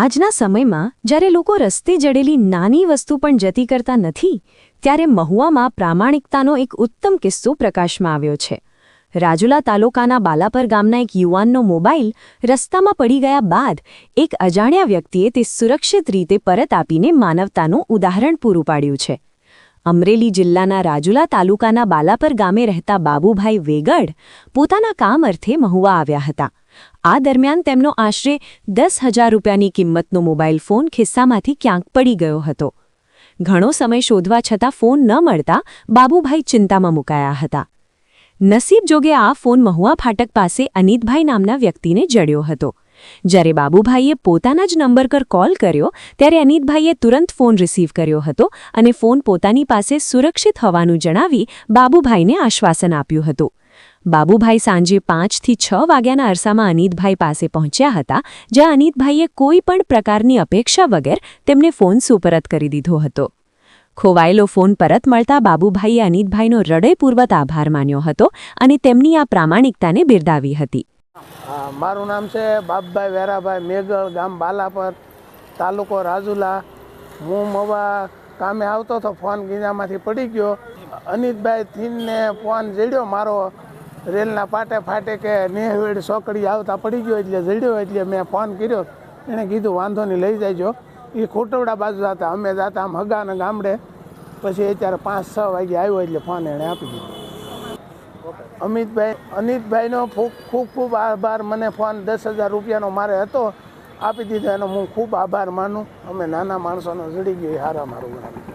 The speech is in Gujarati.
આજના સમયમાં જ્યારે લોકો રસ્તે જડેલી નાની વસ્તુ પણ જતી કરતા નથી, ત્યારે મહુવામાં પ્રામાણિકતાનો એક ઉત્તમ કિસ્સો પ્રકાશમાં આવ્યો છે. રાજુલા તાલુકાના બાલાપર ગામના એક યુવાનનો મોબાઈલ રસ્તામાં પડી ગયા બાદ એક અજાણ્યા વ્યક્તિએ તે સુરક્ષિત રીતે પરત આપીને માનવતાનું ઉદાહરણ પૂરું પાડ્યું છે. અમરેલી જિલ્લાના રાજુલા તાલુકાના બાલાપર ગામે રહેતા બાબુભાઈ વેગડ પોતાના કામ અર્થે મહુવા આવ્યા હતા. આ દરમિયાન તેમનો આશરે દસ હજાર રૂપિયાની કિંમતનો મોબાઈલ ફોન ખિસ્સામાંથી ક્યાંક પડી ગયો હતો. ઘણો સમય શોધવા છતાં ફોન ન મળતા બાબુભાઈ ચિંતામાં મુકાયા હતા. નસીબ જોગે આ ફોન મહુવા ફાટક પાસે અનિતભાઈ નામના વ્યક્તિને જડ્યો હતો. જ્યારે બાબુભાઈએ પોતાના જ નંબર પર કોલ કર્યો, ત્યારે અનિતભાઈએ તુરંત ફોન રિસીવ કર્યો હતો અને ફોન પોતાની પાસે સુરક્ષિત હોવાનું જણાવી બાબુભાઈને આશ્વાસન આપ્યું હતું. બાબુભાઈ સાંજે પાંચથી છ વાગ્યાના અરસામાં અનિતભાઈ પાસે પહોંચ્યા હતા, જ્યાં અનિતભાઈએ કોઈ પણ પ્રકારની અપેક્ષા વગર તેમને ફોન સુપરત કરી દીધો હતો. ખોવાયેલો ફોન પરત મળતા બાબુભાઈએ અનિતભાઈનો હૃદયપૂર્વક આભાર માન્યો હતો અને તેમની આ પ્રામાણિકતાને બિરદાવી હતી. મારું નામ છે બાપભાઈ વેરાભાઈ મેઘળ ગામ બાલાપર, તાલુકો રાજુલા. હું મવા કામે આવતો હતો, ફોન ગીજામાંથી પડી ગયો. અનિતભાઈ થીનને ફોન જેડ્યો મારો. રેલના પાટે ફાટે કે નેહવેડ સોકડી આવતા પડી ગયો એટલે જડ્યો એટલે મેં ફોન કર્યો. એણે કીધું, વાંધો નહીં, લઈ જાયજો એ ખોટવડા બાજુ હતા. અમે જતા આમ હગાના ગામડે. પછી અત્યારે પાંચ છ વાગે આવ્યો એટલે ફોન એણે આપી દીધો. અમિતભાઈ, અનિતભાઈનો ખૂબ ખૂબ ખૂબ આભાર. મને ફોન દસ હજાર રૂપિયાનો મારે હતો. આપી દીધો, એનો હું ખૂબ આભાર માનું. અમે નાના માણસોનો જડી ગયો, એ હારા મારું ગણાય.